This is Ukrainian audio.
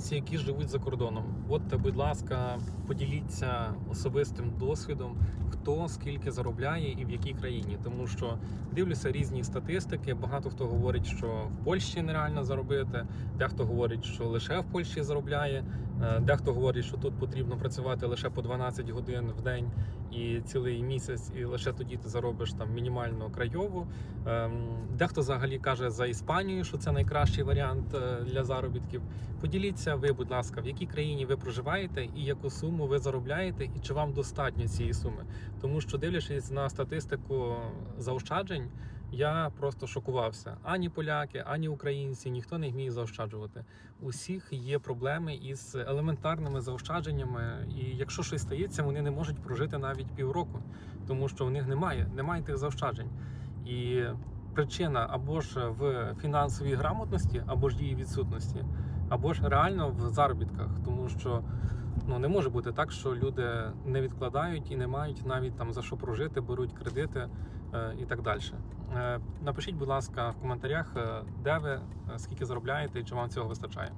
українці, які живуть за кордоном. От, будь ласка, поділіться особистим досвідом, хто скільки заробляє і в якій країні. Тому що дивлюся різні статистики. Багато хто говорить, що в Польщі нереально заробити, дехто говорить, що лише в Польщі заробляє, е, дехто говорить, що тут потрібно працювати лише по 12 годин в день і цілий місяць, і лише тоді ти заробиш там мінімально крайову. Ем, Дехто взагалі каже за Іспанію, що це найкращий варіант е, для заробітків. Поділіться ви, будь ласка, в якій країні ви проживаєте і яку суму ви заробляєте, і чи вам достатньо цієї суми. Тому що дивлячись на статистику заощаджень, я просто шокувався. Ані поляки, ані українці, ніхто не вміє заощаджувати. У всіх є проблеми із елементарними заощадженнями, і якщо щось стається, вони не можуть прожити навіть півроку, тому що в них немає, немає тих заощаджень. І причина або ж в фінансовій грамотності, або ж її відсутності, або ж реально в заробітках, тому що ну не може бути так, що люди не відкладають і не мають навіть там за що прожити, беруть кредити е, і так далі. Е, напишіть, будь ласка, в коментарях, е, де ви, е, скільки заробляєте і чи вам цього вистачає.